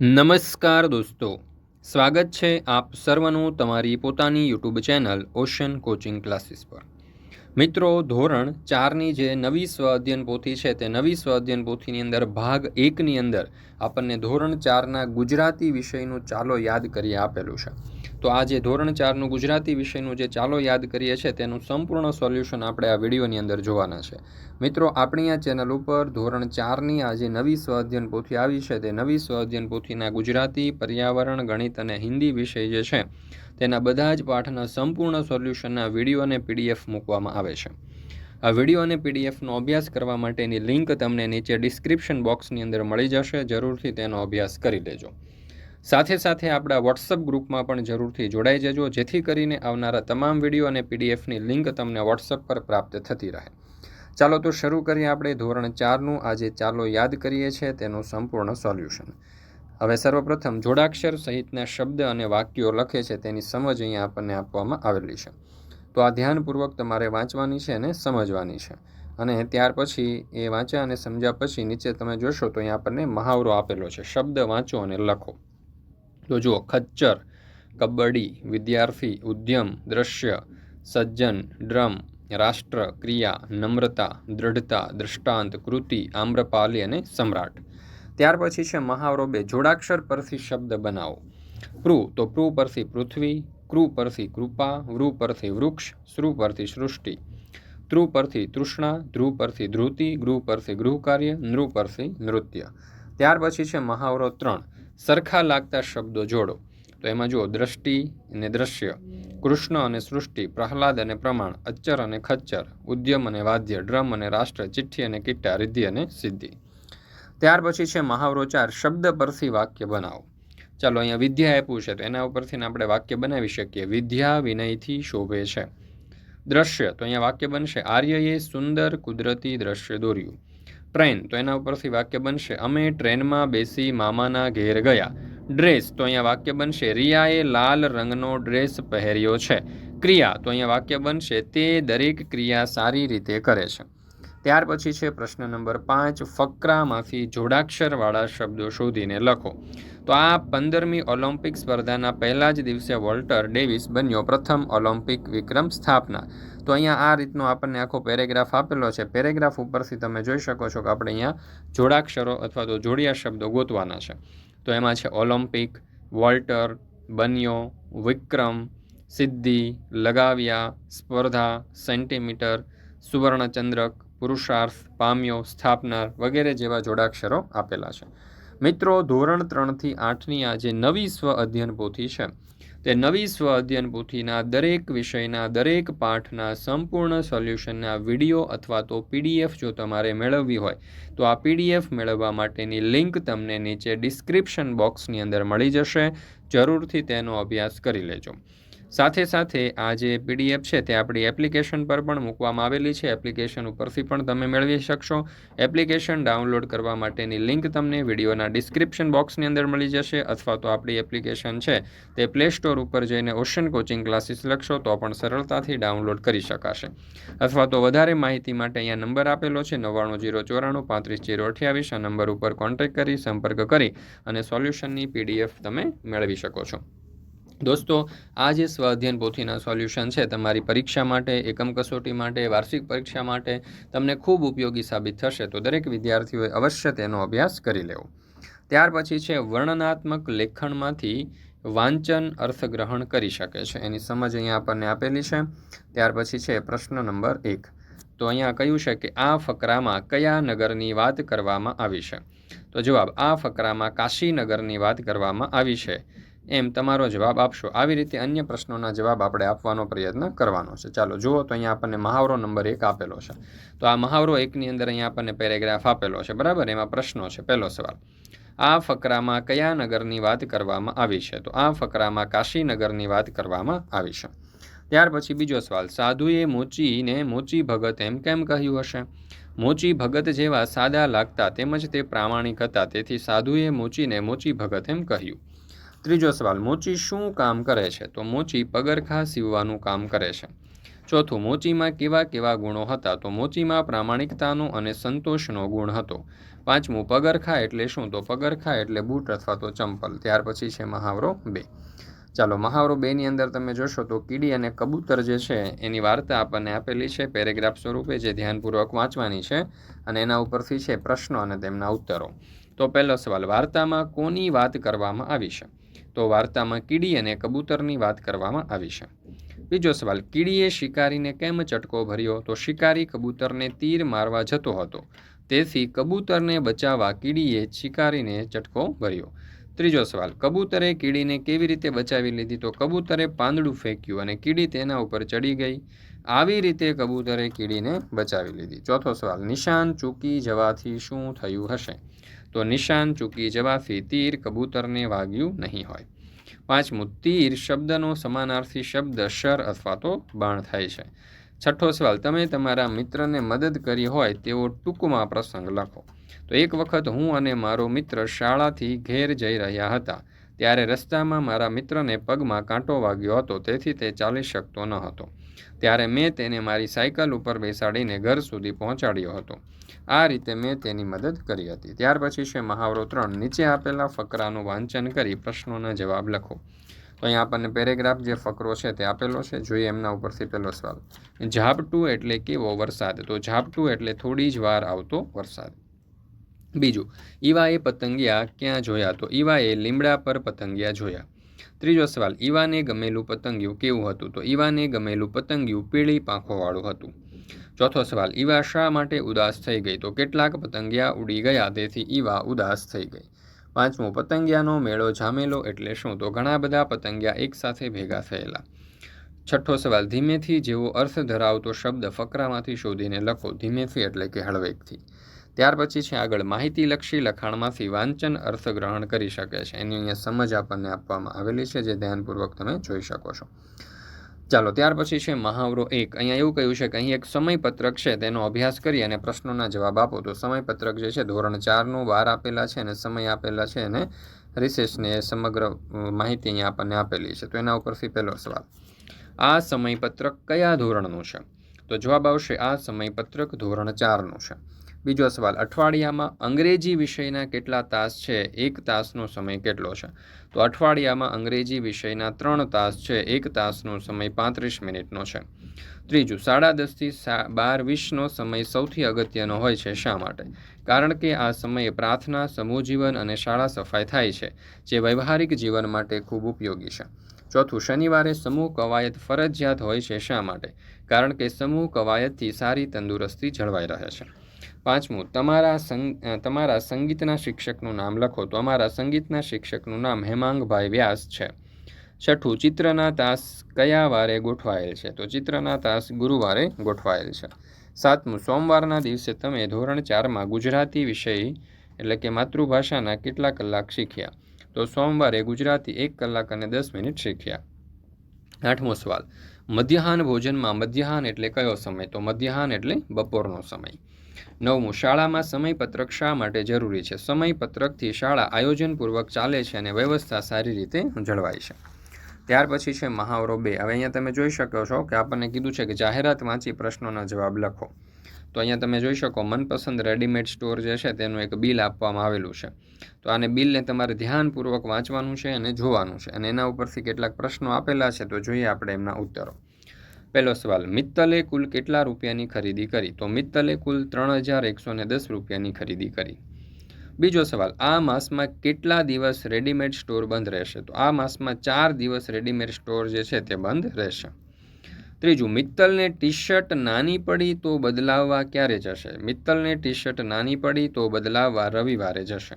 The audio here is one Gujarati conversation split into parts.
નમસ્કાર દોસ્તો. સ્વાગત છે આપ સર્વનું તમારી પોતાની YouTube channel Ocean coaching classes પર. મિત્રો, ધોરણ ચારની જે નવી સ્વ અધ્યયન પોથી છે તે નવી સ્વ અધ્યયન પોથીની અંદર ભાગ એકની અંદર આપણને ધોરણ ચારના ગુજરાતી વિષયનું ચાલો યાદ કરી આપેલું છે. તો આ જે ધોરણ ચારનું ગુજરાતી વિષયનું જે ચાલો યાદ કરીએ છીએ, તેનું સંપૂર્ણ સોલ્યુશન આપણે આ વિડીયોની અંદર જોવાના છે. મિત્રો, આપણી આ ચેનલ ઉપર ધોરણ ચારની આ જે નવી સ્વઅધ્યયન પોથી આવી છે, તે નવી સ્વઅધ્યયન પોથીના ગુજરાતી, પર્યાવરણ, ગણિત અને હિન્દી વિષય જે છે, તેના બધા જ પાઠના સંપૂર્ણ સોલ્યુશનના વીડિયો અને પીડીએફ મૂકવામાં આવે છે. આ વીડિયો અને પીડીએફનો અભ્યાસ કરવા માટેની લિંક તમને નીચે ડિસ્ક્રિપ્શન બોક્સની અંદર મળી જશે, જરૂરથી તેનો અભ્યાસ કરી લેજો. સાથે સાથે આપણા વોટ્સઅપ ગ્રુપમાં પણ જરૂરથી જોડાઈ જજો, જેથી કરીને આવનારા તમામ વીડિયો અને પીડીએફની લિંક તમને વોટ્સઅપ પર પ્રાપ્ત થતી રહે. ચાલો તો શરૂ કરીએ આપણે ધોરણ ચારનું. આજે ચાલો યાદ કરીએ છીએ તેનું સંપૂર્ણ સોલ્યુશન. હવે સર્વપ્રથમ જોડાક્ષર સહિતના શબ્દ અને વાક્યો લખે છે, તેની સમજ અહીંયા આપણને આપવામાં આવેલી છે. તો આ ધ્યાનપૂર્વક તમારે વાંચવાની છે અને સમજવાની છે. અને ત્યાર પછી એ વાંચ્યા અને સમજ્યા પછી નીચે તમે જોશો તો અહીંયા આપણને મહાવરો આપેલો છે. શબ્દ વાંચો અને લખો. તો જુઓ, ખચ્ચર, કબડ્ડી, વિદ્યાર્થી, ઉદ્યમ, દ્રશ્ય, સજ્જન, ડ્રમ, રાષ્ટ્ર, ક્રિયા, નમ્રતા, દ્રઢતા દૃષ્ટાંત કૃતિ, આમ્રપાલી અને સમ્રાટ. ત્યાર પછી છે મહાવરો બે જોડાક્ષર પરથી શબ્દ બનાવો. પ્રુ તો પ્રુ પરથી પૃથ્વી, ક્રુ પરથી કૃપા, વૃ પરથી વૃક્ષ શ્રુ પરથી સૃષ્ટિ. તૃ પરથી તૃષ્ણા ધ્રુવ પરથી ધૃતિ ગૃહ પરથી ગૃહ કાર્ય નૃ પરથી નૃત્ય. ત્યાર પછી છે મહાવરો ત્રણ. સરખા લાગતા શબ્દો જોડો. તો એમાં જુઓ, દ્રષ્ટિ અને દ્રશ્ય, કૃષ્ણ અને સૃષ્ટિ, પ્રહલાદ અને પ્રમાણ, અચ્ચર અને ખચ્ચર, ઉદ્યમ અને વાદ્ય, ડ્રમ અને રાષ્ટ્ર, ચિઠ્ઠી અને કિટ્ટા, રિદ્ધિ અને સિદ્ધિ. ત્યાર પછી છે મહાવરો ચાર શબ્દ પરથી વાક્ય બનાવો. ચાલો અહીંયા વિદ્યા આપ્યું છે, તો એના ઉપરથી આપણે વાક્ય બનાવી શકીએ. વિદ્યા વિનયથી શોભે છે. દ્રશ્ય, તો અહીંયા વાક્ય બનશે, આર્યએ સુંદર કુદરતી દ્રશ્ય દોર્યું. ટ્રેન, તો એના ઉપરથી વાક્ય બનશે, અમે ટ્રેનમાં બેસી મામાના ઘેર ગયા. ડ્રેસ, તો અહીંયા વાક્ય બનશે, રિયાએ લાલ રંગનો ડ્રેસ પહેર્યો છે. ક્રિયા, તો અહીંયા વાક્ય બનશે, તે દરેક ક્રિયા સારી રીતે કરે છે. ત્યાર પછી છે પ્રશ્ન નંબર પાંચ, ફકરામાંથી જોડાક્ષરવાળા શબ્દો શોધીને લખો. તો આ પંદરમી ઓલિમ્પિક સ્પર્ધાના પહેલા જ દિવસે વોલ્ટર ડેવિસ બન્યો પ્રથમ ઓલિમ્પિક વિક્રમ સ્થાપના. તો અહીંયા આ રીતનો આપણને આખો પેરેગ્રાફ આપેલો છે. પેરેગ્રાફ ઉપરથી તમે જોઈ શકો છો કે આપણે અહીંયા જોડાક્ષરો અથવા તો જોડિયા શબ્દો ગોતવાના છે. તો એમાં છે ઓલિમ્પિક, વોલ્ટર, બન્યો, વિક્રમ, સિદ્ધિ, લગાવ્યા, સ્પર્ધા, સેન્ટીમીટર, સુવર્ણચંદ્રક પુરુષાર્થ, પામ્યો, સ્થાપનાર વગેરે જેવા જોડાક્ષરો આપેલા છે. મિત્રો, ધોરણ ત્રણથી આઠની આ જે નવી સ્વ અધ્યયન પોથી છે, તે નવી સ્વ અધ્યયન પોથીના દરેક વિષયના, દરેક પાઠના સંપૂર્ણ સોલ્યુશનના વીડિયો અથવા તો પીડીએફ જો તમારે મેળવવી હોય, તો આ પીડીએફ મેળવવા માટેની લિંક તમને નીચે ડિસ્ક્રિપ્શન બોક્સની અંદર મળી જશે. જરૂરથી તેનો અભ્યાસ કરી લેજો. સાથે સાથે આ જે પીડીએફ છે તે આપણી એપ્લિકેશન પર પણ મૂકવામાં આવેલી છે. એપ્લિકેશન ઉપરથી પણ તમે મેળવી શકશો. એપ્લિકેશન ડાઉનલોડ કરવા માટેની લિંક તમને વિડીયોના ડિસ્ક્રિપ્શન બોક્સની અંદર મળી જશે અથવા તો આપણી એપ્લિકેશન છે તે પ્લે સ્ટોર ઉપર જઈને ઓશન કોચિંગ ક્લાસીસ લખશો તો પણ સરળતાથી ડાઉનલોડ કરી શકાશે. અથવા તો વધારે માહિતી માટે અહીંયા નંબર આપેલો છે નવ્વાણું જીરો ચોરાણું પાંત્રીસ જીરો અઠ્યાવીસ. આ નંબર ઉપર કોન્ટેક્ટ કરી સંપર્ક કરી અને સોલ્યુશનની પીડીએફ તમે મેળવી શકો છો. દોસ્તો આ જે સ્વાધ્યન પોથીના સોલ્યુશન છે તમારી પરીક્ષા માટે, એકમ કસોટી માટે, વાર્ષિક પરીક્ષા માટે તમને ખૂબ ઉપયોગી સાબિત થશે, તો દરેક વિદ્યાર્થીઓએ અવશ્ય તેનો અભ્યાસ કરી લેવો. ત્યાર પછી છે, વર્ણનાત્મક લેખનમાંથી વાંચન અર્થગ્રહણ કરી શકે છે. એની સમજ અહીંયા આપણને આપેલી છે. ત્યાર પછી છે, પ્રશ્ન નંબર એક. તો અહીંયા કહ્યું છે કે આ ફકરામાં કયા નગરની વાત કરવામાં આવી છે? તો જવાબ, આ ફકરામાં કાશીનગરની વાત કરવામાં આવી છે. એમ તમારો જવાબ આપશો. આવી રીતે અન્ય પ્રશ્નોના જવાબ આપણે આપવાનો પ્રયત્ન કરવાનો છે. ચાલો, જુઓ તો અહીંયા આપણને મહાવરો નંબર એક આપેલો છે. તો આ મહાવરો એકની અંદર અહીંયા આપણને પેરેગ્રાફ આપેલો છે. બરાબર? એમાં પ્રશ્નો છે. પહેલો સવાલ. આ ફકરામાં કયા નગરની વાત કરવામાં આવી છે? તો આ ફકરામાં કાશીનગરની વાત કરવામાં આવી છે. ત્યાર પછી બીજો સવાલ. સાધુએ મોચીને મોચી ભગત એમ કેમ કહ્યું હશે? મોચી ભગત જેવા સાદા લાગતા તેમજ તે પ્રામાણિક હતા. તેથી સાધુએ મોચીને મોચી ભગત એમ કહ્યું. ત્રીજો સવાલ, મોચી શું કામ કરે છે? તો મોચી પગરખા સીવવાનું કામ કરે છે. ચોથું, મોચીમાં કેવા કેવા ગુણો હતા? તો મોચીમાં પ્રામાણિકતાનો અને સંતોષનો ગુણ હતો. પાંચમું, પગરખા એટલે શું? તો પગરખા એટલે બૂટ અથવા તો ચંપલ. ત્યાર પછી છે મહાવરો બે. ચાલો, મહાવરો બેની અંદર તમે જોશો તો કીડી અને કબૂતર જે છે, એની વાર્તા આપણને આપેલી છે પેરેગ્રાફ સ્વરૂપે જે ધ્યાનપૂર્વક વાંચવાની છે અને એના ઉપરથી છે પ્રશ્નો અને તેમના ઉત્તરો. તો પહેલો સવાલ, વાર્તામાં કોની વાત કરવામાં આવી છે? તો વાર્તામાં કીડી અને કબૂતરની વાત કરવામાં આવી છે. બીજો સવાલ, કીડીએ શિકારીને કેમ ચટકો ભર્યો? તો શિકારી કબૂતરને તીર મારવા જતો હતો. તેથી કબૂતરને બચાવવા કીડીએ શિકારીને ચટકો ભર્યો. ત્રીજો સવાલ, કબૂતરે કીડીને કેવી રીતે બચાવી લીધી? તો કબૂતરે પાંદડું ફેંક્યું અને કીડી તેના ઉપર ચડી ગઈ. આવી રીતે કબૂતરે કીડીને બચાવી લીધી. ચોથો સવાલ, નિશાન ચૂકી જવાથી શું થયું હશે? તો નિશાન ચૂકી જવાથી તીર કબૂતરને વાગ્યું નહીં હોય. પાંચમું, તીર શબ્દનો સમાનાર્થી શબ્દ શર અથવા તો બાણ થાય છે. છઠ્ઠો સવાલ, તમે તમારા મિત્રને મદદ કરી હોય તેવો ટૂંકમાં પ્રસંગ લખો. તો એક વખત હું અને મારો મિત્ર શાળાથી ઘેર જઈ રહ્યા હતા. ત્યારે રસ્તામાં મારા મિત્રને પગમાં કાંટો વાગ્યો હતો, તેથી તે ચાલી શકતો ન હતો. ત્યારે મેં તેને મારી સાયકલ ઉપર બેસાડીને ઘર સુધી પહોંચાડ્યો હતો. આ રીતે મેં તેની મદદ કરી હતી. ત્યાર પછી છે મહાવરો ત્રણ નીચે આપેલા ફકરાનું વાંચન કરી પ્રશ્નોના જવાબ લખો. તો અહીંયા આપણને પેરેગ્રાફ જે ફકરો છે તે આપેલો છે. જોઈએ એમના ઉપરથી પહેલો સવાલ. ઝાપટું એટલે કેવો વરસાદ? તો ઝાપટું એટલે થોડી જ વાર આવતો વરસાદ. બીજું ઈવાએ પતંગિયા ક્યાં જોયા? તો ઈવાએ લીમડા પર પતંગિયા જોયા. ત્રીજો સવાલ, ઈવાને ગમેલું પતંગિયું કેવું હતું? તો ઈવાને ગમેલું પતંગિયું પીળી પાંખોવાળું હતું. ચોથો સવાલ, ઈવા શા માટે ઉદાસ થઈ ગઈ? તો કેટલાક પતંગિયા ઉડી ગયા, તેથી ઈવા ઉદાસ થઈ ગઈ. પાંચમો, પતંગિયાનો મેળો જામેલો એટલે શું? તો ઘણા બધા પતંગિયા એકસાથે ભેગા થયેલા. છઠ્ઠો સવાલ, ધીમેથી જેવો અર્થ ધરાવતો શબ્દ ફકરામાંથી શોધીને લખો. ધીમેથી એટલે કે હળવેકથી ત્યાર પછી છે આગળ, માહિતીલક્ષી લખાણમાંથી વાંચન અર્થગ્રહણ કરી શકે છે. એની અહીંયા સમજ આપણને આપવામાં આવેલી છે, જે ધ્યાનપૂર્વક તમે જોઈ શકો છો. ચાલો, ત્યાર પછી છે મહાવરો એક. અહીંયા એવું કહ્યું છે કે અહીં એક સમયપત્રક છે, તેનો અભ્યાસ કરી અને પ્રશ્નોના જવાબ આપો. તો સમયપત્રક જે છે, ધોરણ ચારનું વાર આપેલા છે અને સમય આપેલા છે અને રિસેસને સમગ્ર માહિતી અહીંયા આપણને આપેલી છે. તો એના ઉપરથી પહેલો સવાલ. આ સમયપત્રક કયા ધોરણનું છે? તો જવાબ આવશે, આ સમયપત્રક ધોરણ ચારનું છે. બીજો સવાલ, અઠવાડિયામાં અંગ્રેજી વિષયના કેટલા તાસ છે? એક તાસનો સમય કેટલો છે? તો અઠવાડિયામાં અંગ્રેજી વિષયના ત્રણ તાસ છે, એક તાસનો સમય પાંત્રીસ મિનિટનો છે. ત્રીજું, સાડા દસથી બાર વીસનો સમય સૌથી અગત્યનો હોય છે શા માટે? કારણ કે આ સમયે પ્રાર્થના, સમૂહ જીવન અને શાળા સફાઈ થાય છે, જે વ્યવહારિક જીવન માટે ખૂબ ઉપયોગી છે. ચોથું, શનિવારે સમૂહ કવાયત ફરજિયાત હોય છે શા માટે? કારણ કે સમૂહ કવાયતથી સારી તંદુરસ્તી જળવાઈ રહે છે. પાંચમું, તમારા સંગ તમારા સંગીતના શિક્ષકનું નામ લખો. તો અમારા સંગીતના શિક્ષકનું નામ હેમાંગભાઈ વ્યાસ છે. છઠ્ઠું, ચિત્રના તાસ કયા વારે ગોઠવાયેલ છે? તો ચિત્રના તાસ ગુરુવારે ગોઠવાયેલ છે. સાતમું, સોમવારના દિવસે તમે ધોરણ ચારમાં ગુજરાતી વિષય, એટલે કે માતૃભાષાના કેટલા કલાક શીખ્યા? તો સોમવારે ગુજરાતી એક કલાક અને દસ મિનિટ શીખ્યા. આઠમો સવાલ, મધ્યાહન ભોજનમાં મધ્યાહન એટલે કયો સમય? તો મધ્યાહન એટલે બપોરનો સમય. નવમું, શાળામાં સમયપત્રક શા માટે જરૂરી છે? સમયપત્રકથી શાળા આયોજનપૂર્વક ચાલે છે અને વ્યવસ્થા સારી રીતે જળવાય છે. ત્યાર પછી છે મહાવરો બે. હવે અહીંયા તમે જોઈ શકો છો કે આપણને કીધું છે કે જાહેરાત વાંચી પ્રશ્નોના જવાબ લખો. તો અહીંયા તમે જોઈ શકો મનપસંદ રેડીમેડ સ્ટોર જે છે તેનું એક બિલ આપવામાં આવેલું છે. તો આને બિલને તમારે ધ્યાનપૂર્વક વાંચવાનું છે અને જોવાનું છે. અને એના ઉપરથી કેટલાક પ્રશ્નો આપેલા છે તો જોઈએ આપણે એમના ઉત્તરો. પહેલો સવાલ, મિત્તલે કુલ કેટલા રૂપિયાની ખરીદી કરી? તો મિત્તલે કુલ ત્રણ હજાર એકસો ને દસ રૂપિયાની ખરીદી કરી. બીજો સવાલ, આ માસમાં કેટલા દિવસ રેડીમેડ સ્ટોર બંધ રહેશે? તો આ માસમાં ચાર દિવસ રેડીમેડ સ્ટોર જે છે તે બંધ રહેશે. ત્રીજું, મિત્તલને ટી શર્ટ નાની પડી તો બદલાવવા ક્યારે જશે? મિત્તલને ટી શર્ટ નાની પડી તો બદલાવવા રવિવારે જશે.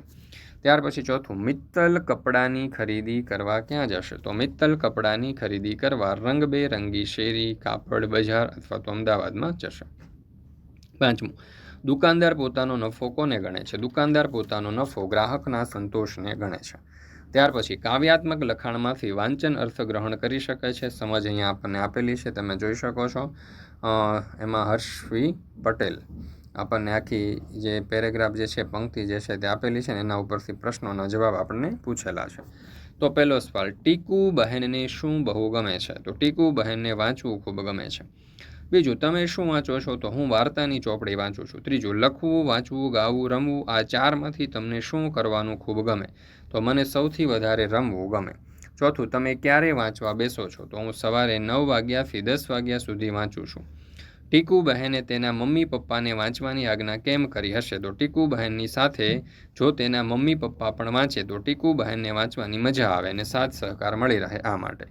ત્યાર પછી ચોથું મિત્તલ કપડાની ખરીદી કરવા ક્યાં જશે? તો મિત્તલ કપડાની ખરીદી કરવા રંગબેરંગી શેરી, કાપડ બજાર અથવા તો અમદાવાદમાં જશે. પાંચમું, દુકાનદાર પોતાનો નફો કોને ગણે છે? દુકાનદાર પોતાનો નફો ગ્રાહકના સંતોષને ગણે છે. ત્યાર પછી કાવ્યાત્મક લખાણમાંથી વાંચન અર્થગ્રહણ કરી શકે છે. સમજ અહીંયા આપણને આપેલી છે, તમે જોઈ શકો છો. એમાં હર્ષવી પટેલ આપણને આખી જે પેરેગ્રાફ જે છે, પંક્તિ જે છે તે આપેલી છે ને એના ઉપરથી પ્રશ્નોના જવાબ આપણને પૂછેલા છે. તો પહેલો સવાલ, ટીકુ બહેનને શું બહુ ગમે છે? તો ટીકુ બહેનને વાંચવું ખૂબ ગમે છે. બીજું, તમે શું વાંચો છો? તો હું વાર્તાની ચોપડી વાંચું છું. ત્રીજું, લખવું, વાંચવું, ગાવું, રમવું, આ ચારમાંથી તમને શું કરવાનું ખૂબ ગમે? તો મને સૌથી વધારે રમવું ગમે. ચોથું, તમે ક્યારે વાંચવા બેસો છો? તો હું સવારે નવ વાગ્યાથી દસ વાગ્યા સુધી વાંચું છું. ટીકુ બહેને તેના મમ્મી પપ્પાને વાંચવાની આજ્ઞા કેમ કરી હશે? તો ટીકુ બહેનની સાથે જો તેના મમ્મી પપ્પા પણ વાંચે, તો ટીકુ બહેનને વાંચવાની મજા આવે અને સાથ સહકાર મળી રહે આ માટે.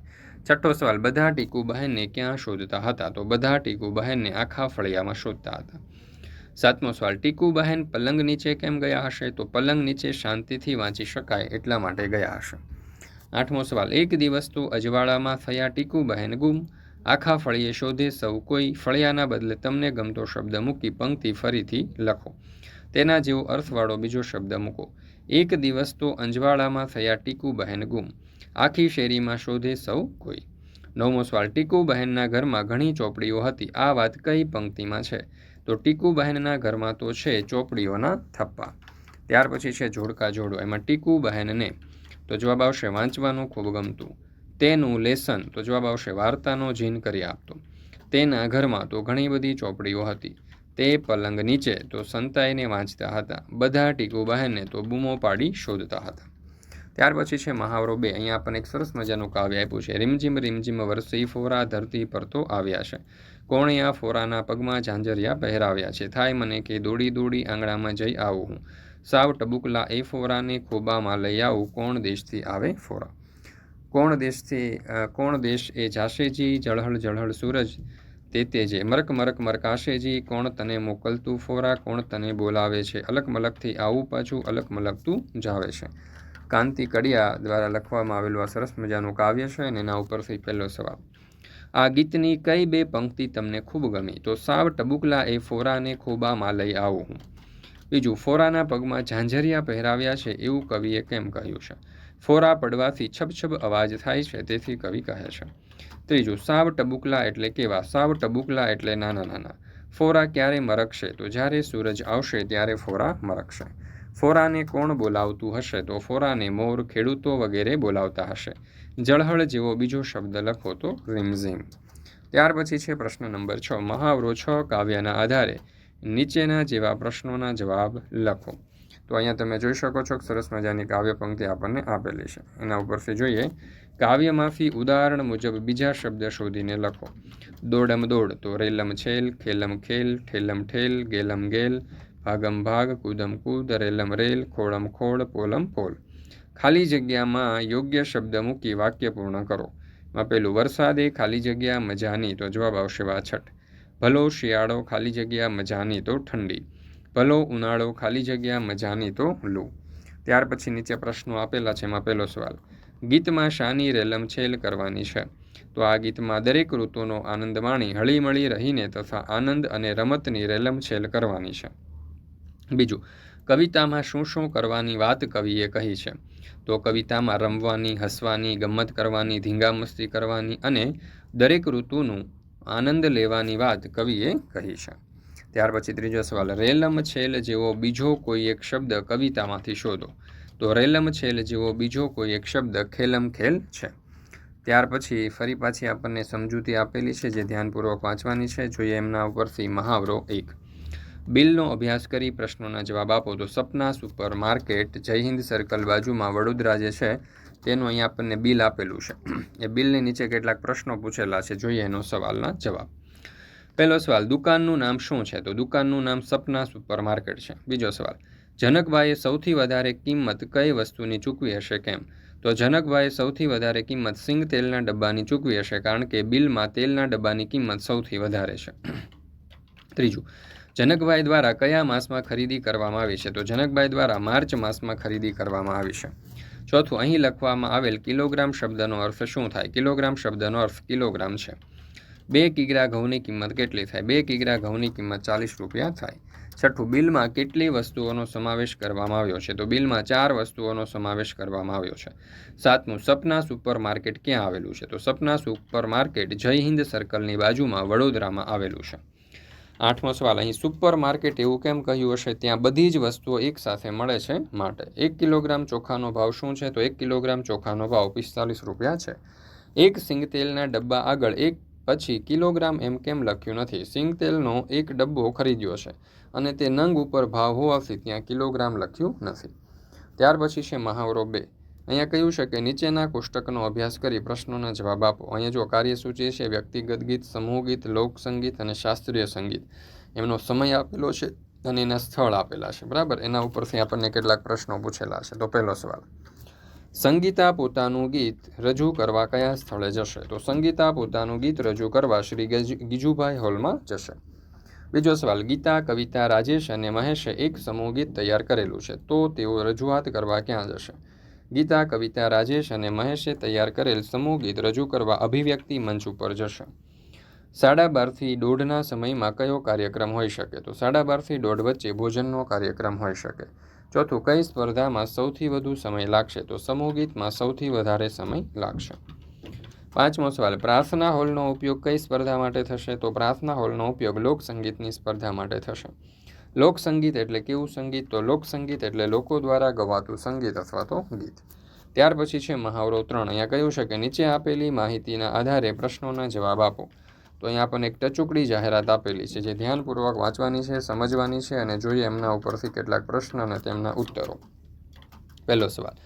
છઠ્ઠો સવાલ, બધા ટીકુ બહેનને ક્યાં શોધતા હતા? તો બધા ટીકુ બહેનને આખા ફળિયામાં શોધતા હતા. સાતમો સવાલ ટીકુ બહેન પલંગ નીચે કેમ ગયા હશે? તો પલંગ નીચે શાંતિથી વાંચી શકાય એટલા માટે ગયા હશે. આઠમો સવાલ, એક દિવસ તો અજવાળામાં થયા ટીકુ બહેન ગુમ. આખા ફળીએ શોધે સૌ કોઈ ફળિયાના બદલે તમને ગમતો શબ્દ મૂકી પંક્તિ ફરીથી લખો. તેના જેવો અર્થવાળો બીજો શબ્દ મૂકો. એક દિવસ તો અંજવાળામાં થયા ટીકુ બહેન ગુમ. આખી શેરીમાં શોધે સૌ કોઈ. નવમો સવાલ, ટીકુ બહેનના ઘરમાં ઘણી ચોપડીઓ હતી. આ વાત કઈ પંક્તિમાં છે? તો ટીકુ બહેનના ઘરમાં તો છે ચોપડીઓના થપ્પા. ત્યાર પછી છે જોડકા જોડો. એમાં ટીકુ બહેનને. તો જવાબ આવશે, વાંચવાનું ખૂબ ગમતું. તેનું લેસન તો જવાબ આવશે વાર્તાનો જીન કરી આપતો. તેના ઘરમાં તો ઘણી બધી ચોપડીઓ હતી. તે પલંગ નીચે તો સંતાઈને વાંચતા હતા. બધા ટીકુ બહેનને તો બૂમો પાડી શોધતા હતા. ત્યાર પછી છે મહાવરો બે. અહીંયા આપણને એક સરસ મજાનું કાવ્ય આપ્યું છે. રીમઝીમ રીમઝીમ વરસી ફોરા ધરતી પર તો આવ્યા છે. કોણે આ ફોરાના પગમાં ઝાંઝરિયા પહેરાવ્યા છે. થાય મને કે દોડી દોડી આંગણામાં જઈ આવું હું. સાવ ટબુકલા એ ફોરાને ખોબામાં લઈ આવું. કોણ દેશથી આવે ફોરા? કોણ દેશથી કોણ દેશ એ જાશેજી, જળહળ જળહળ સૂરજ? તે તેજે મરક મરક, મરકાશેજી, કોણ તને મોકલતું ફોરા, કોણ તને બોલાવે છે? અલક મલકથી આવું પાછું, અલક મલકતું જાવે છે. કાંતિ કડિયા દ્વારા લખવામાં આવેલું આ સરસ મજાનું કાવ્ય છે અને એના ઉપરથી પહેલો સવાલ. આ ગીતની કઈ બે પંક્તિ તમને ખૂબ ગમી? તો સાવ ટબુકલા એ ફોરાને ખોબામાં લઈ આવું હું. બીજું, ફોરાના પગમાં ઝાંઝરિયા પહેરાવ્યા છે, એવું કવિએ કેમ કહ્યું છે? ફોરા પડવાથી છબછબ અવાજ થાય છે, તેથી કવિ કહે છે. ત્રીજું, સાવ ટબુકલા એટલે કેવા? સાવ ટબુકલા એટલે નાના નાના. ફોરા ક્યારે મરકશે? તો જ્યારે સૂરજ આવશે ત્યારે ફોરા મરકશે. ફોરાને કોણ બોલાવતું હશે? તો ફોરાને મોર ખેડૂતો વગેરે બોલાવતા હશે. જળહળ જેવો બીજો શબ્દ લખો તો રિમઝિમ. ત્યાર પછી છે પ્રશ્ન નંબર છ. મહાવરો છ કાવ્યના આધારે નીચેના જેવા પ્રશ્નોના જવાબ લખો. તો અહીંયા તમે જોઈ શકો છો કે સરસ મજાની કાવ્ય પંક્તિ આપણને આપેલી છે. એના ઉપરથી જોઈએ કાવ્યમાંથી ઉદાહરણ મુજબ બીજા શબ્દ શોધીને લખો. દોડમ દોડ, તો રેલમ છેલ, ખેલમ ખેલ, ઠેલમ ઠેલ, ગેલમ ગેલ, ભાગમ ભાગ, કૂદમ કૂદ, રેલમ રેલ, ખોળમ ખોળ, પોલમ પોલ. ખાલી જગ્યામાં યોગ્ય શબ્દ મૂકી વાક્ય પૂર્ણ કરો. માં પેલું વરસાદે ખાલી જગ્યા મજાની, તો જવાબ આવશે વાછટ. ભલો શિયાળો ખાલી જગ્યા મજાની, તો ઠંડી. ભલો ઉનાળો ખાલી જગ્યા મજાની તો લૂ. ત્યાર પછી નીચે પ્રશ્નો આપેલા છે એમાં પહેલો સવાલ. ગીતમાં શાની રેલમછેલ કરવાની છે. તો આ ગીતમાં દરેક ઋતુનો આનંદ માણી હળીમળી રહીને તથા આનંદ અને રમતની રેલમછેલ કરવાની છે. બીજું, કવિતામાં શું શું કરવાની વાત કવિએ કહી છે? તો કવિતામાં રમવાની, હસવાની ગમત કરવાની ધીંગામસ્તી કરવાની અને દરેક ઋતુનું આનંદ લેવાની વાત કવિએ કહી છે. ત્યાર પછી ત્રીજો સવાલ, રેલમ છેલ જેવો બીજો કોઈ એક શબ્દ કવિતામાંથી શોધો. તો રેલમ છેલ જેવો બીજો કોઈ એક શબ્દ ખેલમ ખેલ છે. ત્યાર પછી ફરી પાછી આપણને સમજૂતી આપેલી છે જે ધ્યાનપૂર્વક વાંચવાની છે. જોઈએ એમના ઉપરથી મહાવરો એક. બિલનો અભ્યાસ કરી પ્રશ્નોના જવાબ આપો. તો સપના સુપર માર્કેટ, જય હિન્દ સર્કલ બાજુમાં વડોદરા જે છે, તેનું અહીંયા આપણને બિલ આપેલું છે. એ બિલની નીચે કેટલાક પ્રશ્નો પૂછેલા છે. જોઈએ એનો સવાલના જવાબ. પહેલો સવાલ, દુકાનનું નામ શું છે? તો દુકાનનું નામ સપના સુપર માર્કેટ છે. બીજો સવાલ, જનકભાઈએ સૌથી વધારે કિંમત કઈ વસ્તુની ચૂકવી હશે કેમ? તો જનકભાઈએ સૌથી વધારે કિંમત સિંગ તેલના ડબ્બાની ચૂકવી હશે કારણ કે બિલમાં તેલના ડબ્બાની કિંમત સૌથી વધારે છે. ત્રીજું, જનકભાઈ દ્વારા કયા માસમાં ખરીદી કરવામાં આવી છે? તો જનકભાઈ દ્વારા માર્ચ માસમાં ખરીદી કરવામાં આવી છે. ચોથું, અહીં લખવામાં આવેલ કિલોગ્રામ શબ્દનો અર્થ શું થાય? કિલોગ્રામ શબ્દનો અર્થ કિલોગ્રામ છે. બે કિગ્રા ઘઉંની કિંમત કેટલી થાય? બે કિગ્રા ઘઉંની કિંમત ચાલીસ રૂપિયા થાય. છઠ્ઠું, બિલમાં કેટલી વસ્તુઓનો સમાવેશ કરવામાં આવ્યો છે? તો બિલમાં ચાર વસ્તુઓનો સમાવેશ કરવામાં આવ્યો છે. સાતમું, સપના સુપર માર્કેટ ક્યાં આવેલું છે? તો સપના સુપર માર્કેટ જય હિન્દ સર્કલની બાજુમાં વડોદરામાં આવેલું છે. આઠમો સવાલ, અહીં સુપર માર્કેટ એવું કેમ કહ્યું હશે? ત્યાં બધી જ વસ્તુઓ એકસાથે મળે છે માટે. એક કિલોગ્રામ ચોખાનો ભાવ શું છે? તો એક કિલોગ્રામ ચોખાનો ભાવ પિસ્તાલીસ રૂપિયા છે. એક સિંગ તેલના ડબ્બા આગળ એક પછી કિલોગ્રામ એમ કેમ લખ્યું નથી? સિંગ તેલનો એક ડબ્બો ખરીદ્યો છે અને તે નંગ ઉપર ભાવ હોવાથી ત્યાં કિલોગ્રામ લખ્યું નથી. ત્યાર પછી છે મહાવરો બે. અહીંયા કહ્યું છે કે નીચેના કોષ્ટકનો અભ્યાસ કરી પ્રશ્નોના જવાબ આપો. અહીંયા જો કાર્યસૂચિ છે, વ્યક્તિગત ગીત, સમૂહ ગીત લોકસંગીત અને શાસ્ત્રીય સંગીત. એમનો સમય આપેલો છે અને એના સ્થળ આપેલા છે. બરાબર? એના ઉપરથી આપણને કેટલાક પ્રશ્નો પૂછેલા છે. તો પહેલો સવાલ. સંગીતા પોતાનું ગીત રજૂ કરવા કયા સ્થળે જશે? તો સંગીતા પોતાનું ગીત રજૂ કરવા શ્રી ગજ- ગીજુભાઈ હોલમાં જશે. બીજો સવાલ, ગીતા, કવિતા, રાજેશ અને મહેશે એક સમૂહ ગીત તૈયાર કરેલું છે, તો તેઓ રજૂઆત કરવા ક્યાં જશે? ગીતા, કવિતા, રાજેશ અને મહેશે તૈયાર કરેલ સમૂહ ગીત રજૂ કરવા અભિવ્યક્તિ મંચ ઉપર જશે. સાડા બારથી દોઢના સમયમાં કયો કાર્યક્રમ હોઈ શકે? તો સાડા બારથી દોઢ વચ્ચે ભોજનનો કાર્યક્રમ હોઈ શકે. ચોથું, કઈ સ્પર્ધામાં સૌથી વધુ સમય લાગશે? તો સમૂહ ગીતમાં સૌથી વધારે સમય લાગશે. પાંચમો સવાલ, પ્રાર્થના હોલનો ઉપયોગ કઈ સ્પર્ધા માટે થશે? તો પ્રાર્થના હોલનો ઉપયોગ લોકસંગીતની સ્પર્ધા માટે થશે. લોકસંગીત એટલે કેવું સંગીત? તો લોકસંગીત એટલે લોકો દ્વારા ગવાતું સંગીત અથવા તો ગીત. ત્યાર પછી છે મહાવરો ત્રણ. અહીંયા કહ્યું છે કે નીચે આપેલી માહિતીના આધારે પ્રશ્નોના જવાબ આપો. તો અહીંયા આપણને એક ટચુકડી જાહેરાત આપેલી છે જે ધ્યાનપૂર્વક વાંચવાની છે, સમજવાની છે અને જોઈએ એમના ઉપરથી કેટલાક પ્રશ્ન અને તેમના ઉત્તરો. પહેલો સવાલ,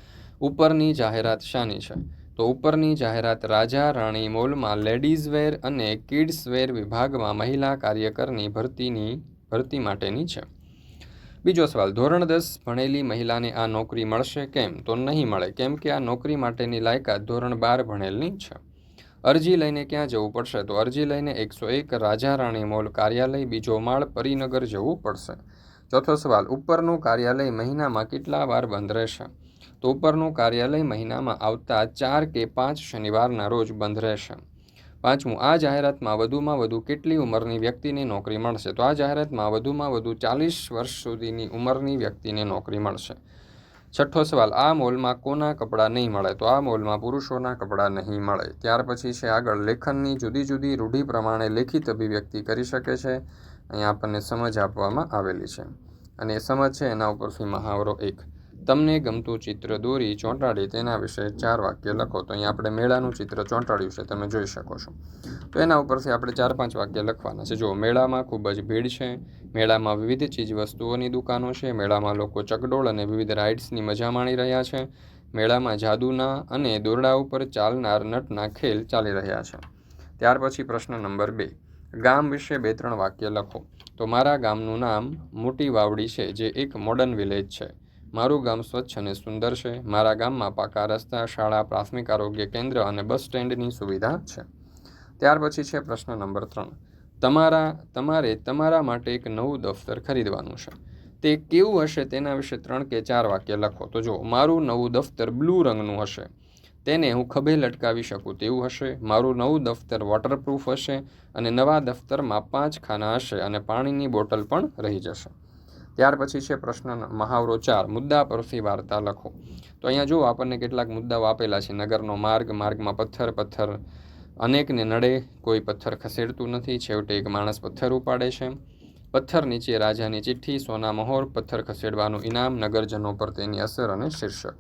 ઉપરની જાહેરાત શાની છે? તો ઉપરની જાહેરાત, રાજા રાણી મોલમાં લેડીઝ વેર અને કિડ્સ વેર વિભાગમાં મહિલા કાર્યકરની ભરતીની, ભરતી માટેની છે. બીજો સવાલ, ધોરણ દસ ભણેલી મહિલાને આ નોકરી મળશે કેમ? તો નહીં મળે, કેમ કે આ નોકરી માટેની લાયકાત ધોરણ બાર ભણેલની છે. અરજી લઈને ક્યાં જવું પડશે? તો અરજી લઈને એકસો એક રાજા રાણી મોલ કાર્યાલય, બીજો માળ પરિનગર જવું પડશે. ચોથો સવાલ, ઉપરનું કાર્યાલય મહિનામાં કેટલા વાર બંધ રહેશે? તો ઉપરનું કાર્યાલય મહિનામાં આવતા ચાર કે પાંચ શનિવારના રોજ બંધ રહેશે. પાંચમું, આ જાહેરાતમાં વધુમાં વધુ કેટલી ઉંમરની વ્યક્તિને નોકરી મળશે? તો આ જાહેરાતમાં વધુમાં વધુ ચાલીસ વર્ષ સુધીની ઉંમરની વ્યક્તિને નોકરી મળશે. છઠ્ઠો સવાલ, આ મોલમાં કોના કપડાં નહીં મળે? તો આ મોલમાં પુરુષોના કપડાં નહીં મળે. ત્યાર પછી છે આગળ, લેખનની જુદી જુદી રૂઢિ પ્રમાણે લેખિત અભિવ્યક્તિ કરી શકે છે. અહીં આપણને સમજ આપવામાં આવેલી છે. અને એ સમજ છે, એના ઉપરથી મહાવરો એક. તમને ગમતું ચિત્ર દોરી, ચોંટાડી, તેના વિશે ચાર વાક્ય લખો. તો અહીંયા આપણે મેળાનું ચિત્ર ચોંટાડ્યું છે, તમે જોઈ શકો છો. તો એના ઉપરથી આપણે ચાર પાંચ વાક્ય લખવાના છે. જો મેળામાં ખૂબ જ ભીડ છે, મેળામાં વિવિધ ચીજ વસ્તુઓની દુકાનો છે, મેળામાં લોકો ચકડોળ અને વિવિધ રાઇડ્સની મજા માણી રહ્યા છે, મેળામાં જાદુના અને દોરડા ઉપર ચાલનાર નટના ખેલ ચાલી રહ્યા છે. ત્યાર પછી પ્રશ્ન નંબર બે, ગામ વિશે બે ત્રણ વાક્ય લખો. તો મારા ગામનું નામ મોટી વાવડી છે, જે એક મોડર્ન વિલેજ છે. મારું ગામ સ્વચ્છ અને સુંદર છે. મારા ગામમાં પાકા રસ્તા, શાળા, પ્રાથમિક આરોગ્ય કેન્દ્ર અને બસ સ્ટેન્ડની સુવિધા છે. ત્યાર પછી છે પ્રશ્ન નંબર ત્રણ. તમારા, તમારે તમારા માટે એક નવું દફતર ખરીદવાનું છે. તે કેવું હશે તેના વિશે ત્રણ કે ચાર વાક્ય લખો. તો જો મારું નવું દફતર બ્લુ રંગનું હશે. તેને હું ખભે લટકાવી શકું તેવું હશે. મારું નવું દફતર વોટરપ્રૂફ હશે અને નવા દફતરમાં પાંચ ખાના હશે અને પાણીની બોટલ પણ રહી જશે. ત્યાર પછી છે પ્રશ્ન મહાવરો ચાર, મુદ્દા પરથી વાર્તા લખો. તો અહીંયા જુઓ, આપણને કેટલાક મુદ્દાઓ આપેલા છે. નગરનો માર્ગ, માર્ગમાં પથ્થર પથ્થર અનેકને નડે, કોઈ પથ્થર ખસેડતું નથી. છેવટે એક માણસ પથ્થર ઉપાડે છે. પથ્થર નીચે રાજાની ચિઠ્ઠી, સોના મહોર, પથ્થર ખસેડવાનું ઇનામ, નગરજનો પર તેની અસર અને શીર્ષક.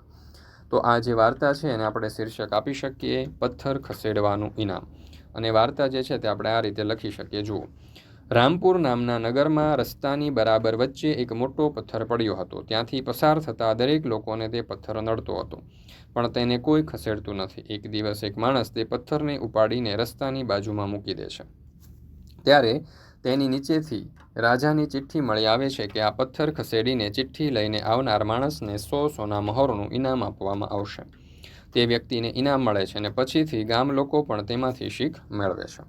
તો આ જે વાર્તા છે, એને આપણે શીર્ષક આપી શકીએ, પથ્થર ખસેડવાનું ઇનામ. અને વાર્તા જે છે, તે આપણે આ રીતે લખી શકીએ. જુઓ. રામપુર નામના નગરમાં રસ્તાની બરાબર વચ્ચે એક મોટો પથ્થર પડ્યો હતો. ત્યાંથી પસાર થતા દરેક લોકોને તે પથ્થર નડતો હતો. પણ તેને કોઈ ખસેડતું નથી. એક દિવસ એક માણસ તે પથ્થરને ઉપાડીને રસ્તાની બાજુમાં મૂકી દે છે. ત્યારે તેની નીચેથી રાજાની ચિઠ્ઠી મળી આવે છે કે આ પથ્થર ખસેડીને ચિઠ્ઠી લઈને આવનાર માણસને સો સોના મહોરનું ઇનામ આપવામાં આવશે. તે વ્યક્તિને ઇનામ મળે છે અને પછીથી ગામ લોકો પણ તેમાંથી શીખ મેળવે છે.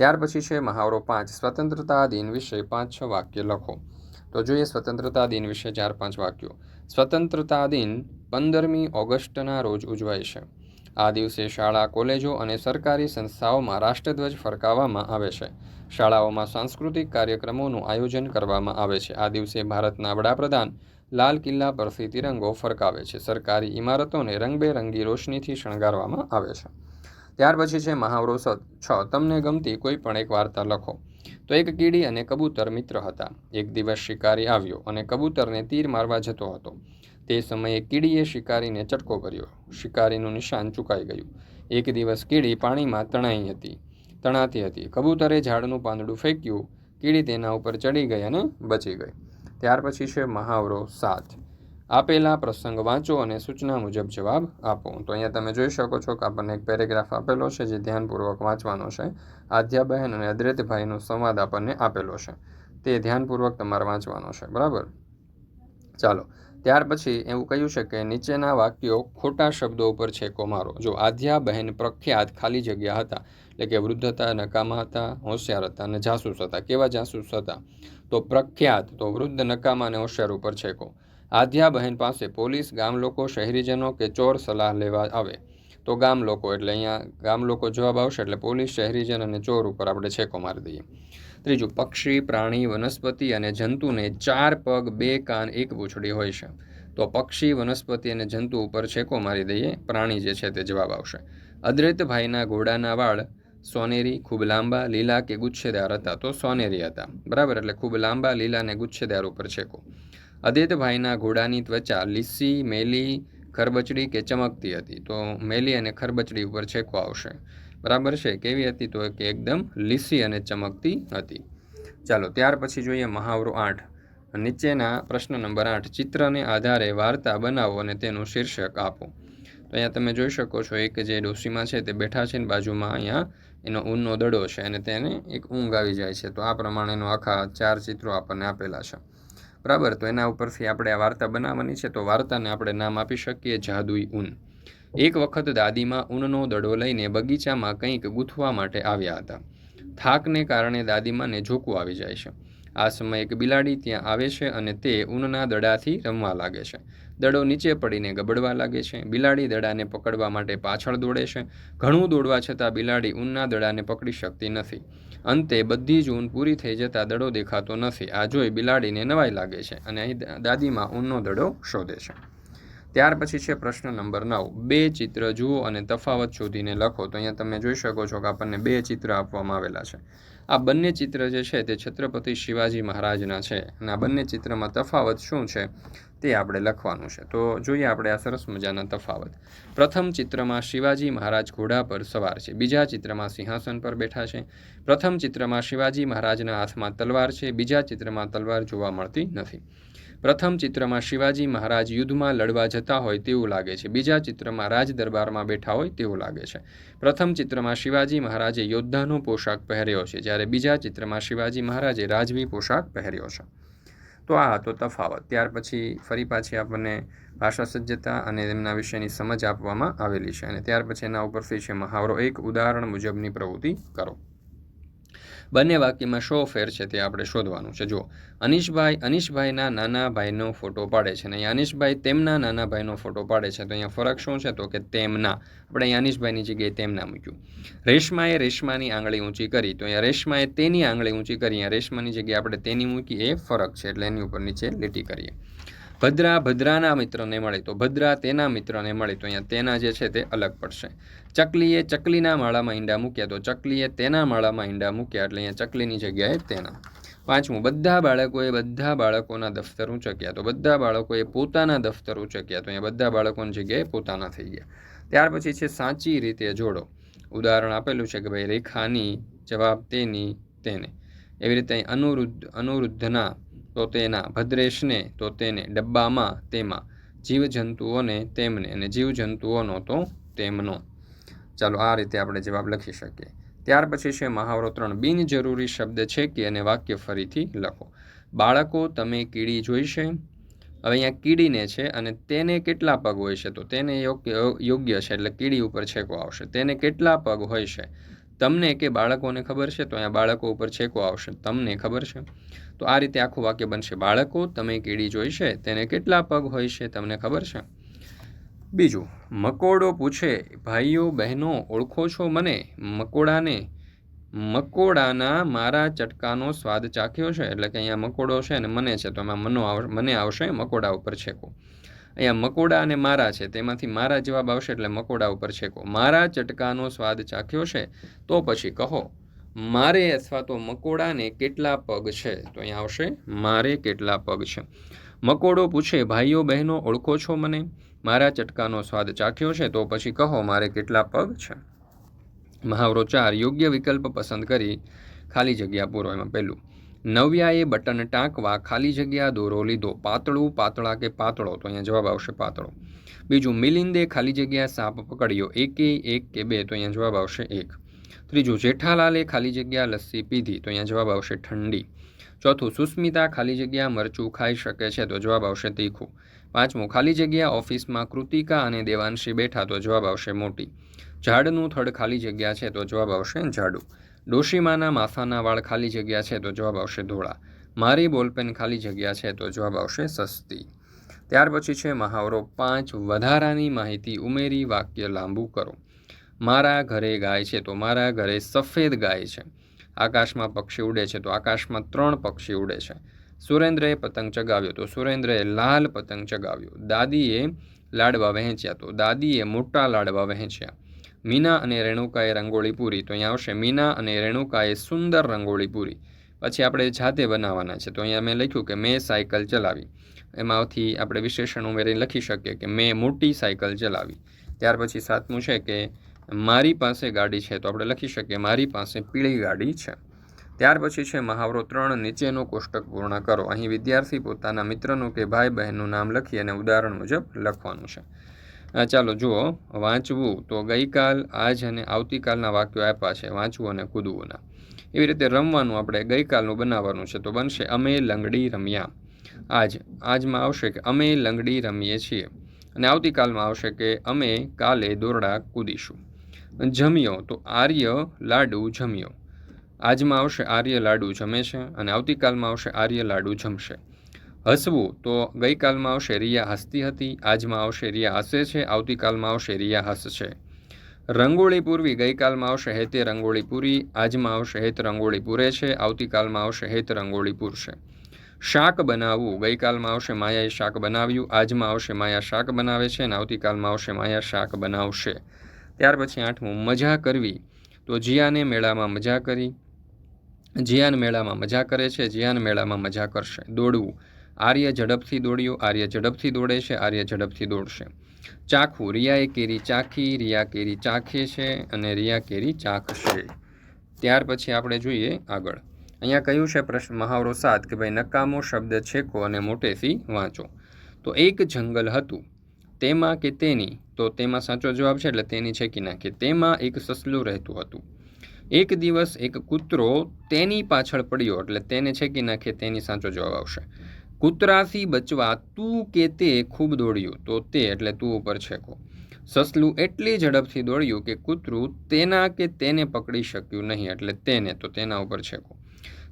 ત્યાર પછી છે મહાવરો પાંચ, સ્વતંત્રતા દિન વિશે પાંચ છ વાક્ય લખો. તો જોઈએ સ્વતંત્રતા દિન વિશે ચાર પાંચ વાક્યો. સ્વતંત્રતા દિન પંદરમી ઓગસ્ટના રોજ ઉજવાય છે. આ દિવસે શાળા, કોલેજો અને સરકારી સંસ્થાઓમાં રાષ્ટ્રધ્વજ ફરકાવવામાં આવે છે. શાળાઓમાં સાંસ્કૃતિક કાર્યક્રમોનું આયોજન કરવામાં આવે છે. આ દિવસે ભારતના વડાપ્રધાન લાલ કિલ્લા પરથી તિરંગો ફરકાવે છે. સરકારી ઇમારતોને રંગબેરંગી રોશનીથી શણગારવામાં આવે છે. ત્યાર પછી છે મહાવરો સ છ, તમને ગમતી કોઈ પણ એક વાર્તા લખો. તો એક કીડી અને કબૂતર મિત્ર હતા. એક દિવસ શિકારી આવ્યો અને કબૂતરને તીર મારવા જતો હતો. તે સમયે કીડીએ શિકારીને ચટકો કર્યો. શિકારીનું નિશાન ચૂકાઈ ગયું. એક દિવસ કીડી પાણીમાં તણાઈ હતી. તણાતી હતી. કબૂતરે ઝાડનું પાંદડું ફેંક્યું. કીડી તેના ઉપર ચડી ગઈ અને બચી ગઈ. ત્યાર પછી છે મહાવરો સાત આપેલા પ્રસંગ વાંચો અને સૂચના મુજબ જવાબ આપો. તો અહીંયા તમે જોઈ શકો છો કે આપણને એક પેરેગ્રાફ આપેલો છે જે ધ્યાનપૂર્વક વાંચવાનો છે. આધ્યાબહેન અને અદ્રૈતભાઈનો સંવાદ આપણને આપેલો છે. તે ધ્યાનપૂર્વક તમારે વાંચવાનો છે. બરાબર? ચાલો. ત્યાર પછી એવું કહ્યું છે કે નીચેના વાક્યો ખોટા શબ્દો ઉપર છેકો મારો. જો આધ્યા બહેન પ્રખ્યાત ખાલી જગ્યા હતા, એટલે કે વૃદ્ધ હતા, નકામા હતા, હોશિયાર હતા અને જાસૂસ હતા. કેવા જાસૂસ હતા? તો પ્રખ્યાત, તો વૃદ્ધ, નકામા અને હોશિયાર ઉપર છેકો. આધ્યા બહેન પાસે પોલીસ ગામ લોકો શહેરીજનો કે ચોર સલાહ લેવા આવે. તો ગામ લોકો એટલે અહીંયા ગામ લોકો જવાબ આવશે એટલે પોલીસ, શહેરીજન અને ચોર ઉપર આપણે છેકો મારી દઈએ. ત્રીજું, પક્ષી, પ્રાણી, વનસ્પતિ અને જંતુને ચાર પગ, બે કાન, એક પૂંછડી હોય છે. તો પક્ષી, વનસ્પતિ અને જંતુ ઉપર છેકો મારી દઈએ. પ્રાણી જે છે તે જવાબ આવશે. અદ્રૈતભાઈના ઘોડાના વાળ સોનેરી, ખૂબ લાંબા, લીલા કે ગુચ્છેદાર હતા. તો સોનેરી હતા. બરાબર? એટલે ખૂબ લાંબા, લીલા અને ગુચ્છેદાર ઉપર છેકો. અદ્વૈતભાઈના ઘોડાની ત્વચા લીસી, મેલી, ખરબચડી કે ચમકતી હતી. તો મેલી અને ખરબચડી ઉપર છેકો આવશે. બરાબર છે? કેવી હતી? તો કે એકદમ લીસી અને ચમકતી હતી. ચાલો, ત્યાર પછી જોઈએ મહાવરો આઠ. નીચેના પ્રશ્ન નંબર આઠ. ચિત્રને આધારે વાર્તા બનાવો અને તેનું શીર્ષક આપો. તો અહીંયા તમે જોઈ શકો છો, એક જે ડોસીમાં છે તે બેઠા છે બાજુમાં અહીંયા એનો ઊનનો દડો છે અને તેને એક ઊંઘ આવી જાય છે. તો આ પ્રમાણેનો આખા ચાર ચિત્રો આપણને આપેલા છે. બરાબર? તો એના ઉપરથી આપણે આ વાર્તા બનાવવાની છે. તો વાર્તાને આપણે નામ આપી શકીએ જાદુઈ ઊન. એક વખત દાદીમાં ઊનનો દડો લઈને બગીચામાં કંઈક ગૂંથવા માટે આવ્યા હતા. થાકને કારણે દાદીમાને ઝોકું આવી જાય છે. આ સમયે એક બિલાડી ત્યાં આવે છે અને તે ઊનના દડાથી રમવા લાગે છે. દડો નીચે પડીને ગબડવા લાગે છે. બિલાડી દડાને પકડવા માટે પાછળ દોડે છે. ઘણું દોડવા છતાં બિલાડી ઊનના દડાને પકડી શકતી નથી. અંતે બધી જ ઊન પૂરી થઈ જતાં દડો દેખાતો નથી. આ જોઈ બિલાડીને નવાઈ લાગે છે અને અહીં દાદીમાં ઊનનો દડો શોધે છે. ત્યાર પછી છે પ્રશ્ન નંબર નવ. બે ચિત્ર જુઓ અને તફાવત શોધીને લખો. તો અહીંયા તમે જોઈ શકો છો કે આપણને બે ચિત્ર આપવામાં આવેલા છે. આ બંને ચિત્ર જે છે તે છત્રપતિ શિવાજી મહારાજના છે અને આ બંને ચિત્રમાં તફાવત શું છે તે આપણે લખવાનું છે. તો જોઈએ આપણે આ સરસ મજાના તફાવત. પ્રથમ ચિત્રમાં શિવાજી મહારાજ ઘોડા પર સવાર છે. બીજા ચિત્રમાં સિંહાસન પર બેઠા છે. પ્રથમ ચિત્રમાં શિવાજી મહારાજના હાથમાં તલવાર છે. બીજા ચિત્રમાં તલવાર જોવા મળતી નથી. પ્રથમ ચિત્રમાં શિવાજી મહારાજ યુદ્ધમાં લડવા જતા હોય તેવું લાગે છે. બીજા ચિત્રમાં રાજ દરબારમાં બેઠા હોય તેવું લાગે છે. પ્રથમ ચિત્રમાં શિવાજી મહારાજે યોદ્ધાનો પોશાક પહેર્યો છે, જ્યારે બીજા ચિત્રમાં શિવાજી મહારાજે રાજવી પોશાક પહેર્યો છે. તો આ હતો તફાવત. ત્યાર પછી ફરી પાછી આપણને ભાષા સજ્જતા અને તેમના વિશેની સમજ આપવામાં આવેલી છે અને ત્યાર પછી એના ઉપરથી છે, મહાવરો. એક ઉદાહરણ મુજબની પ્રવૃત્તિ કરો. બંને વાક્યમાં શો ફેર છે તે આપણે શોધવાનું છે. જો, અનિશભાઈ, અનિશભાઈના નાના ભાઈનો ફોટો પાડે છે અને અહીંયા અનિશભાઈ તેમના નાના ભાઈનો ફોટો પાડે છે, તો અહીંયા ફરક શું છે? તો કે તેમના. આપણે અહીંયા અનિશભાઈની જગ્યાએ તેમના મૂક્યું. રેશમાએ રેશમાની આંગળી ઊંચી કરી, તો અહીંયા રેશમાએ તેની આંગળી ઊંચી કરી, અહીંયા રેશમાની જગ્યાએ આપણે તેની મૂકી, એ ફરક છે, એટલે એની ઉપર નીચે લીટી કરીએ. ભદ્રા ભદ્રાના મિત્રને મળે તો ભદ્રા, તેના મિત્રને મળે તો અહીંયા તેના જે છે તે અલગ પડશે. ચકલીએ ચકલીના માળામાં ઈંડા મૂક્યા તો ચકલીએ તેના માળામાં ઈંડા મૂક્યા એટલે અહીંયા ચકલીની જગ્યાએ તેના. પાંચમું, બધા બાળકોએ બધા બાળકોના દફતર ઊંચક્યા તો બધા બાળકોએ પોતાના દફતર ઊંચક્યા તો અહીંયા બધા બાળકોની જગ્યાએ પોતાના થઈ ગયા. ત્યાર પછી છે સાચી રીતે જોડો. ઉદાહરણ આપેલું છે કે ભાઈ રેખાની જવાબ તેની, તેને. એવી રીતે અનુરુદ્ધ, અનુરુદ્ધના તો તેના ભદ્રેશને, તો તેને ડબ્બામાં, તેમાં જીવજંતુઓને તેમને અને જીવજંતુઓનો તો તેમનો. ચાલો આ રીતે આપણે જવાબ લખી શકીએ. ત્યાર પછી છે મહાવરો ત્રણ બિનજરૂરી શબ્દ છે કે અને વાક્ય ફરીથી લખો. બાળકો, તમે કીડી જોઈ છે? હવે અહીંયા કીડીને છે અને તેને કેટલા પગ હોય છે? તો તેને યોગ્ય છે એટલે કીડી ઉપર છેકો આવશે. તેને કેટલા પગ હોય છે? તમને કે બાળકોને ખબર છે? તો અહીંયા બાળકો ઉપર છેકો આવશે. તમને ખબર છે? તો આ રીતે આખું વાક્ય બનશે. બાળકો, તમે કીડી જોઈ છે, તેને કેટલા પગ હોય છે તમને ખબર છે? બીજું, મકોડો પૂછે, ભાઈઓ, બહેનો, ઓળખો છો મને? મકોડાને, મકોડાના મારા ચટકાનો સ્વાદ ચાખ્યો છે? એટલે કે અહીંયા મકોડો છે અને મને છે, તો એમાં મનો મને આવશે, મકોડા ઉપર છેકો. અહીંયા મકોડા અને મારા છે, તેમાંથી મારા જવાબ આવશે એટલે મકોડા ઉપર છેકો. મારા ચટકાનો સ્વાદ ચાખ્યો છે? તો પછી કહો. મારે અથવા તો મકોડાને કેટલા પગ છે? તો અહીંયા આવશે, મારે કેટલા પગ છે? મકોડો પૂછે, ભાઈઓ, બહેનો, ઓળખો છો મને? મારા ચટકાનો સ્વાદ ચાખ્યો છે, તો પછી કહો, મારે કેટલા પગ છે? મહાવરો ચાર, યોગ્ય વિકલ્પ પસંદ કરી, ખાલી જગ્યા પૂરો. એમાં પહેલું, નવ્યાએ બટન ટાંકવા, ખાલી જગ્યા દોરો લીધો, પાતળું પાતળા કે પાતળો? તો અહીંયા જવાબ આવશે પાતળો. બીજું, મિલિંદે ખાલી જગ્યા સાપ પકડ્યો, એકે એક કે બે? તો અહીંયા જવાબ આવશે એક. ત્રીજું, જેઠાલાલે ખાલી જગ્યા લસ્સી પીધી, તો અહીંયા જવાબ આવશે ઠંડી. ચોથું, સુસ્મિતા ખાલી જગ્યા મરચું ખાઈ શકે છે, તો જવાબ આવશે તીખું. પાંચમું, ખાલી જગ્યા ઓફિસમાં કૃતિકા અને દેવાંશી બેઠા, તો જવાબ આવશે મોટી. ઝાડનું થડ ખાલી જગ્યા છે, તો જવાબ આવશે ઝાડુ. ડોશીમાના માથાના વાળ ખાલી જગ્યા છે, તો જવાબ આવશે ધોળા. મારી બોલપેન ખાલી જગ્યા છે, તો જવાબ આવશે સસ્તી. ત્યાર પછી છે મહાવરો પાંચ, વધારાની માહિતી ઉમેરી વાક્ય લાંબુ કરો. મારા ઘરે ગાય છે, તો મારા ઘરે સફેદ ગાય છે. આકાશમાં પક્ષી ઉડે છે, તો આકાશમાં ત્રણ પક્ષી ઉડે છે. સુરેન્દ્રએ પતંગ ચગાવ્યો, તો સુરેન્દ્રએ લાલ પતંગ ચગાવ્યો. દાદીએ લાડવા વહેંચ્યા, તો દાદીએ મોટા લાડવા વહેંચ્યા. મીના અને રેણુકાએ રંગોળી પૂરી, તો અહીંયા આવશે. મીના અને રેણુકાએ સુંદર રંગોળી પૂરી. પછી આપણે જાતે બનાવવાના છે, તો અહીંયા મેં લખ્યું કે મેં સાયકલ ચલાવી. એમાંથી આપણે વિશેષણ ઉમેરી લખી શકીએ કે મેં મોટી સાયકલ ચલાવી. ત્યાર પછી સાતમું છે કે મારી પાસે ગાડી છે, તો આપણે લખી શકીએ, મારી પાસે પીળી ગાડી છે. ત્યાર પછી છે, મહાવરો ત્રણ, નીચેનો કોષ્ટક પૂર્ણ કરો. અહીં વિદ્યાર્થી પોતાના મિત્રનું કે ભાઈ બહેનનું નામ લખી અને ઉદાહરણ મુજબ લખવાનું છે. ચાલો જુઓ, વાંચવું તો ગઈકાલ, આજ અને આવતીકાલના વાક્યો આપ્યા છે, વાંચવું અને કૂદવુંના. એવી રીતે રમવાનું આપણે ગઈકાલનું બનાવવાનું છે, તો બનશે અમે લંગડી રમ્યા. આજ, આજમાં આવશે કે અમે લંગડી રમીએ છીએ. અને આવતીકાલમાં આવશે કે અમે કાલે દોરડા કૂદીશું. જમ્યો તો આર્ય લાડુ જમ્યો. આજમાં આવશે આર્ય લાડુ જમે છે અને આવતીકાલમાં આવશે આર્ય લાડુ જમશે. હસવું તો ગઈકાલમાં આવશે રિયા હસતી હતી, આજમાં આવશે રિયા હસે છે, આવતીકાલમાં આવશે રિયા હસશે. રંગોળી પૂરવી, ગઈકાલમાં આવશે હેતે રંગોળી પૂરી, આજમાં આવશે હેત રંગોળી પૂરે છે, આવતીકાલમાં આવશે હેત રંગોળી પૂરશે. શાક બનાવવું, ગઈકાલમાં આવશે માયાએ શાક બનાવ્યું, આજમાં આવશે માયા શાક બનાવે છે અને આવતીકાલમાં આવશે માયા શાક બનાવશે. ત્યાર પછી આઠમું, મજા કરવી. તો જીયાને મેળામાં મજા કરી. જીયાન મેળામાં મજા કરે છે, જીયાન મેળામાં મજા કરશે. દોડવું. આર્ય ઝડપથી દોડ્યું, આર્ય ઝડપથી દોડે છે, આર્ય ઝડપથી દોડશે. ચાખવું. રિયાએ કેરી ચાખી, રિયા કેરી ચાખે છે અને રિયા કેરી ચાખશે. ત્યાર પછી આપણે જોઈએ આગળ. અહીંયા કહ્યું છે પ્રશ્ન? મહાવરો સાત કે ભાઈ નકામો શબ્દ છેકો અને મોટેથી વાંચો. તો એક જંગલ હતું. તેમાં કે તેની? તો તેમાં સાચો જવાબ છે એટલે તેની છેકી નાખે. તેમાં એક સસલું રહેતું હતું. એક દિવસ એક કૂતરો તેની પાછળ પડ્યો એટલે તેને છેકી નાખે, તેની સાચો જવાબ આવશે. કૂતરાથી બચવા તું કે તે ખૂબ દોડ્યું? તો તે એટલે તું ઉપર છેકો. સસલું એટલી ઝડપથી દોડ્યું કે કૂતરું તેના કે તેને પકડી શક્યું નહીં એટલે તેને, તો તેના ઉપર છેકો.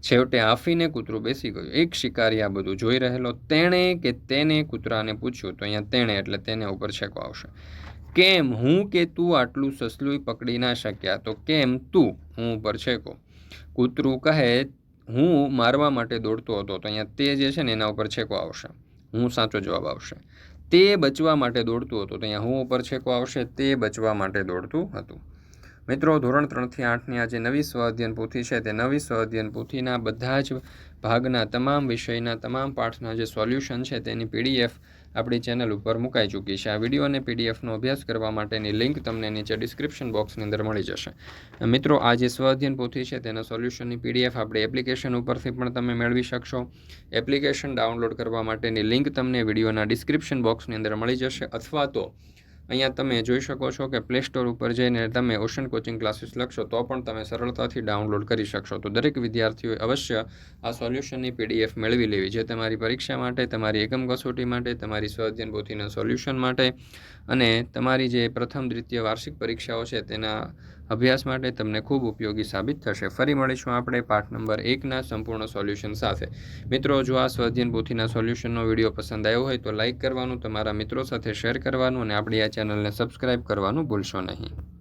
છેવટે આફીને કૂતરું બેસી ગયું. એક શિકારી આ બધું જોઈ રહેલો તેણે કે તેને કૂતરાને પૂછ્યું, તો અહીંયા તેણે, એટલે તેને ઉપર છેકો આવશે. કેમ? હું કે તું આટલું સસલું પકડી ના શક્યા? તો કેમ તું? હું ઉપર છેકો. કૂતરું કહે, હું મારવા માટે દોડતો હતો, તો અહીંયા તે જે છે ને એના ઉપર છેકો આવશે. હું સાચો જવાબ આવશે તે બચવા માટે દોડતું હતું, તો અહીંયા હું ઉપર છેકો આવશે, તે બચવા માટે દોડતું હતું. મિત્રો, ધોરણ ત્રણથી આઠની આ જે નવી સ્વ અધ્યયન પોથી છે. તે નવી સ્વ અધ્યયન પોથીના બધા જ ભાગના તમામ વિષયના તમામ પાઠના જે સોલ્યુશન છે તેની પીડીએફ આપણી ચેનલ ઉપર મુકાઈ ચૂકી છે. આ વીડિયો અને પીડીએફનો અભ્યાસ કરવા માટેની લિંક તમને નીચે ડિસ્ક્રિપ્શન બોક્સની અંદર મળી જશે. મિત્રો, આ જે સ્વ અધ્યયન પોથી છે તેના સોલ્યુશનની પીડીએફ આપણી એપ્લિકેશન ઉપરથી પણ તમે મેળવી શકશો. એપ્લિકેશન ડાઉનલોડ કરવા માટેની લિંક તમને વિડીયોના ડિસ્ક્રિપ્શન બોક્સની અંદર મળી જશે અથવા તો અહીંયા તમે જોઈ શકો છો કે પ્લે સ્ટોર ઉપર જઈને તમે ઓશન કોચિંગ ક્લાસીસ લખશો તો પણ તમે સરળતાથી ડાઉનલોડ કરી શકશો. તો દરેક વિદ્યાર્થીઓએ અવશ્ય આ સોલ્યુશનની પીડીએફ મેળવી લેવી. જે તમારી પરીક્ષા માટે, તમારી એકમ કસોટી માટે, તમારી સ્વાધ્યન પોથીના સોલ્યુશન માટે અને તમારી જે પ્રથમ દ્વિતીય વાર્ષિક પરીક્ષાઓ છે તેના અભ્યાસ માટે તમને ખૂબ ઉપયોગી સાબિત થશે. ફરી મળીશું આપણે પાઠ નંબર એકના સંપૂર્ણ સોલ્યુશન સાથે. મિત્રો, જો આ સ્વાધ્યન પોથીના સોલ્યુશનનો વીડિયો પસંદ આવ્યો હોય તો લાઇક કરવાનું, તમારા મિત્રો સાથે શેર કરવાનું અને આપણી આ ચેનલને સબસ્ક્રાઇબ કરવાનું ભૂલશો નહીં.